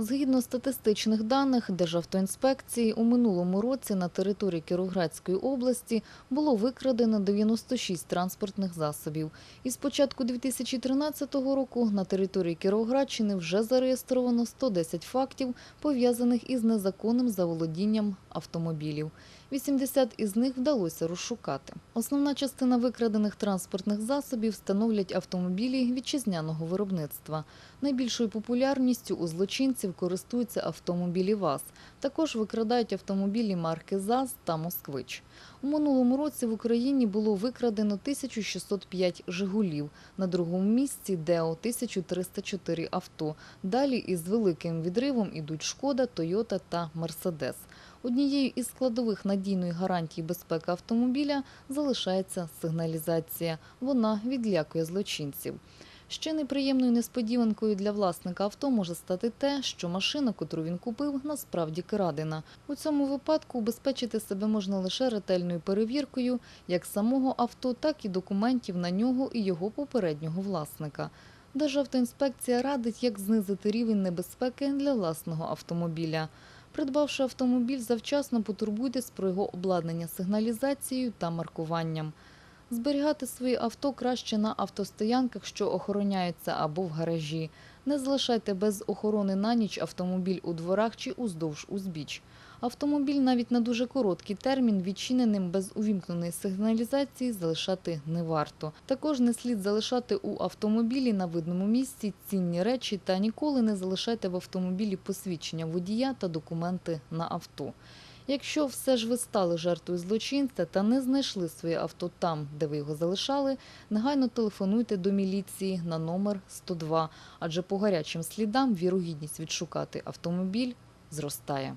Згідно статистичних даних Державтоінспекції, у минулому році на території Кіровоградської області було викрадено 96 транспортних засобів. І з початку 2013 року на території Кіровоградщини вже зареєстровано 110 фактів, пов'язаних із незаконним заволодінням автомобілів. 80 із них вдалося розшукати. Основна частина викрадених транспортних засобів становлять автомобілі вітчизняного виробництва. Найбільшою популярністю у злочинців користуються автомобілі ВАЗ. Також викрадають автомобілі марки ЗАЗ та Москвич. У минулому році в Україні було викрадено 1605 «Жигулів», на другому місці ДЕО 1304 авто. Далі із великим відривом ідуть Шкода, Тойота та Мерседес. Однією із складових надійної гарантії безпеки автомобіля залишається сигналізація. Вона відлякує злочинців. Ще неприємною несподіванкою для власника авто може стати те, що машина, котру він купив, насправді крадена. У цьому випадку убезпечити себе можна лише ретельною перевіркою як самого авто, так і документів на нього і його попереднього власника. Державтоінспекція радить, як знизити рівень небезпеки для власного автомобіля. Придбавши автомобіль, завчасно потурбуйтесь про його обладнання сигналізацією та маркуванням. Зберігати своє авто краще на автостоянках, що охороняються або в гаражі. Не залишайте без охорони на ніч автомобіль у дворах чи уздовж узбіч. Автомобіль навіть на дуже короткий термін відчиненим без увімкненої сигналізації залишати не варто. Також не слід залишати у автомобілі на видному місці цінні речі та ніколи не залишайте в автомобілі посвідчення водія та документи на авто. Якщо все ж ви стали жертвою злочинця та не знайшли своє авто там, де ви його залишали, негайно телефонуйте до міліції на номер 102, адже по гарячим слідам вірогідність відшукати автомобіль зростає.